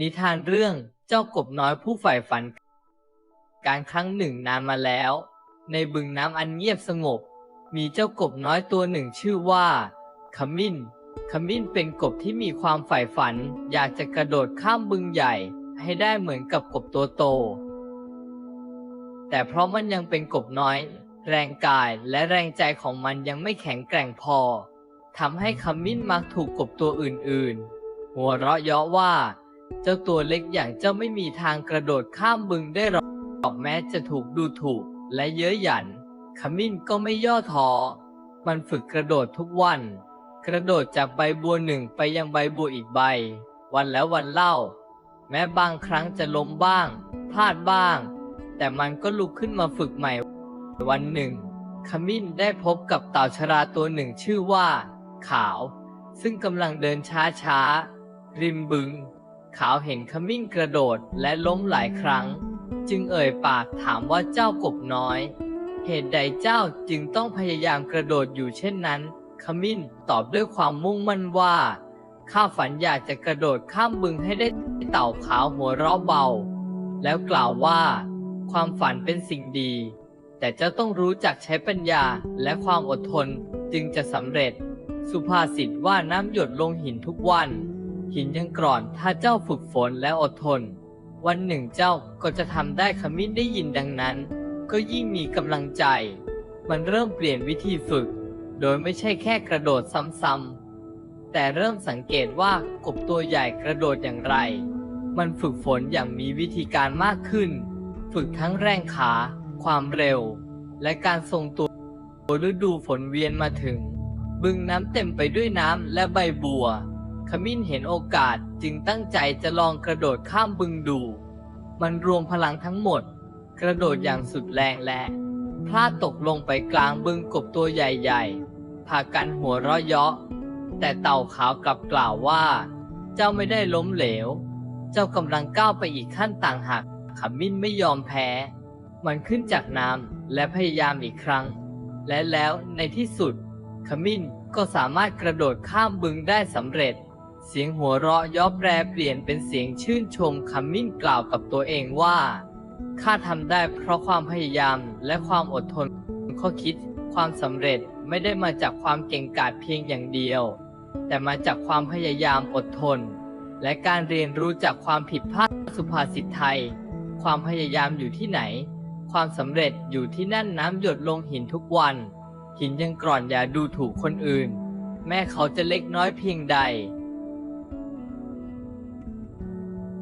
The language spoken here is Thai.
นิทานเรื่องเจ้ากบน้อยผู้ใฝ่ฝัน การครั้งหนึ่งนานมาแล้ว ในบึงน้ำอันเงียบสงบ มีเจ้ากบน้อยตัวหนึ่งชื่อว่าขมิ้นขมิ้นเป็นกบที่มีความใฝ่ฝัน อยากจะกระโดดข้ามบึงใหญ่ ให้ได้เหมือนกับกบตัวโต แต่เพราะมันยังเป็นกบน้อย แรงกายและแรงใจของมันยังไม่แข็งแกร่งพอทำให้ขมิ้นมักถูกกบตัวอื่นๆ หัวเราะเยาะว่า เจ้าตัวเล็กอย่างเจ้าไม่มีทางกระโดดข้ามบึงได้หรอกแม้จะถูกดูถูกและเย้ยหยัน ขมิ้นก็ไม่ย่อท้อ มันฝึกกระโดดทุกวัน กระโดดจากใบบัวหนึ่งไปยังใบบัวอีกใบ วันแล้ววันเล่า แม้บางครั้งจะล้มบ้าง พลาดบ้าง แต่มันก็ลุกขึ้นมาฝึกใหม่ วันหนึ่ง ขมิ้นได้พบกับเต่าชราตัวหนึ่งชื่อว่า ขาว ซึ่งกำลังเดินช้าช้าๆริมบึง ขาวเห็นขมิ้นกระโดดและล้มหลายครั้ง จึงเอ่ยปากถามว่าเจ้ากบน้อย เหตุใดเจ้าจึงต้องพยายามกระโดดอยู่เช่นนั้น ขมิ้นตอบด้วยความมุ่งมั่นว่าข้าฝันอยากจะกระโดดข้ามบึงให้ได้เต่าขาวหัวเราะเบา แล้วกล่าวว่า ความฝันเป็นสิ่งดี แต่เจ้าต้องรู้จักใช้ปัญญาและความอดทนจึงจะสำเร็จ สุภาษิตว่าน้ำหยดลงหินทุกวัน หินยังกร่อนถ้าเจ้าฝึกฝนและอดทน วันหนึ่งเจ้าก็จะทำได้ขมิ้นได้ยินดังนั้น ก็ยิ่งมีกำลังใจ มันเริ่มเปลี่ยนวิธีฝึก โดยไม่ใช่แค่กระโดดซ้ำๆแต่เริ่มสังเกตว่ากบตัวใหญ่กระโดดอย่างไร มันฝึกฝนอย่างมีวิธีการมากขึ้น ฝึกทั้งแรงขา ความเร็ว และการทรงตัวฤดูฝนเวียนมาถึง บึงน้ำเต็มไปด้วยน้ำและใบบัว ขมิ้นเห็นโอกาสจึงตั้งใจจะลองกระโดดข้ามบึงดู มันรวมพลังทั้งหมด กระโดดอย่างสุดแรงและพลาดตกลงไปกลางบึงกบตัวใหญ่ๆพากันหัวเราะเยาะ แต่เต่าขาวกลับกล่าวว่า เจ้าไม่ได้ล้มเหลว เจ้ากำลังก้าวไปอีกขั้นต่างหากขมิ้นไม่ยอมแพ้ มันขึ้นจากน้ำและพยายามอีกครั้ง และแล้วในที่สุด ขมิ้นก็สามารถกระโดดข้ามบึงได้สำเร็จ เสียงหัวเราะย้อแปรเปลี่ยนเป็นเสียงชื่นชมขมิ้นกล่าวกับตัวเองว่า ข้าทำได้เพราะความพยายามและความอดทนข้อคิด ความสำเร็จไม่ได้มาจากความเก่งกาจเพียงอย่างเดียว แต่มาจากความพยายามอดทน และการเรียนรู้จากความผิดพลาดสุภาษิตไทย ความพยายามอยู่ที่ไหน ความสำเร็จอยู่ที่นั่นน้ำหยดลงหินทุกวัน หินยังกร่อนอย่าดูถูกคนอื่น แม้เขาจะเล็กน้อยเพียงใด